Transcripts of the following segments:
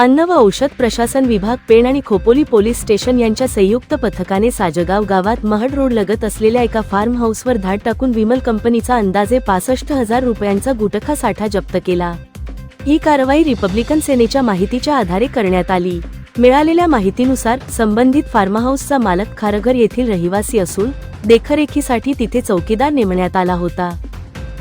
अन्न व औषध प्रशासन विभाग पेण आणि खोपोली पोलीस स्टेशन यांच्या संयुक्त पथकाने साजगाव गावात महड रोड लगत असलेल्या एका फार्म हाऊसवर धाड टाकून विमल कंपनीचा अंदाजे पासष्ट हजार रुपयांचा गुटखा साठा जप्त केला. ही कारवाई रिपब्लिकन सेनेच्या माहितीच्या आधारे करण्यात आली. मिळालेल्या माहितीनुसार संबंधित फार्महाऊसचा मालक खारघर येथील रहिवासी असून देखरेखीसाठी तिथे चौकीदार नेमण्यात आला होता.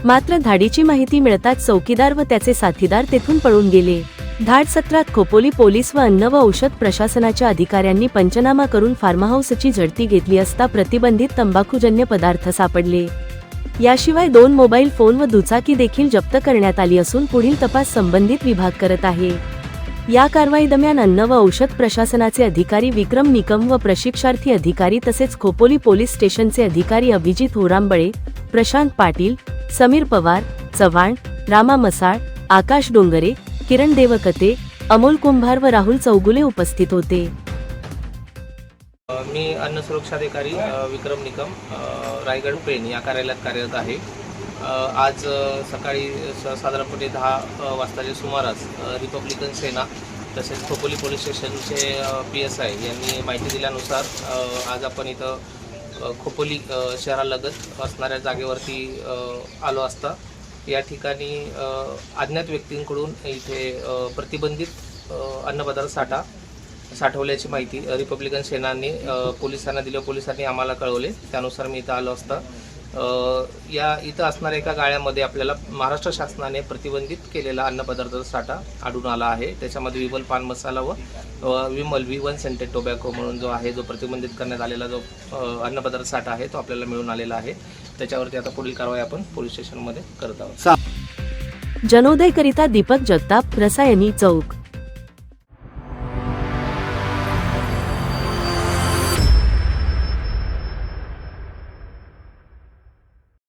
मात्र धाडीची माहिती मिळताच चौकीदार व त्याचे साथीदार तेथून पळून गेले. धाड सत्रात खोपोली पोलीस व अन्न व औषध प्रशासनाच्या अधिकाऱ्यांनी पंचनामा करून फार्महाऊसची झडती घेतली असता प्रतिबंधित तंबाखूजन्य पदार्थ सापडले. याशिवाय दोन मोबाईल फोन व दुचाकी देखील जप्त करण्यात आली असून पुढील तपास संबंधित विभाग करत आहे. या कारवाई दरम्यान अन्न व औषध प्रशासनाचे अधिकारी विक्रम निकम व प्रशिक्षार्थी अधिकारी तसेच खोपोली पोलीस स्टेशनचे अधिकारी अभिजित होरांबळे प्रशांत पाटील समीर पवार चव्हाण रामा मसाळ आकाश डोंगरे किरण देवकते अमोल कुंभार व राहुल चौगुले उपस्थित होते. मी अन्न सुरक्षा अधिकारी विक्रम निकम रायगड पेण या कार्यालयात कार्यरत आहे. आज सकाळी स- साधारणपणे दहा वाजताच्या सुमारास रिपब्लिकन सेना तसेच खोपोली पोलीस स्टेशनचे पी एस आय यांनी माहिती दिल्यानुसार आज आपण इथं खोपोली शहरालगत असणाऱ्या जागेवरती आलो असता. या ठिकाणी अज्ञात व्यक्तींकडून इथे प्रतिबंधित अन्नपदार्थ साठा साठवल्याची माहिती रिपब्लिकन सेनांनी पोलिसांना दिली. पोलिसांनी आम्हाला कळवले. त्यानुसार मी इथं आलो असता. या इथं असणाऱ्या एका गाळ्यामध्ये आपल्याला महाराष्ट्र शासनाने प्रतिबंधित केलेला अन्नपदार्थ साठा आढळून आला आहे. त्याच्यामध्ये विमल पान मसाला व Vimal V one scented tobacco म्हणून जो आहे जो प्रतिबंधित करण्यात आलेला जो अन्नपदार्थ साठा आहे तो आपल्याला मिळून आलेला आहे. त्याच्यावरती आता पुढील कारवाई आपण पोलीस स्टेशनमध्ये करत आहोत. जनोदयकरिता दीपक जगताप रसायनी चौक.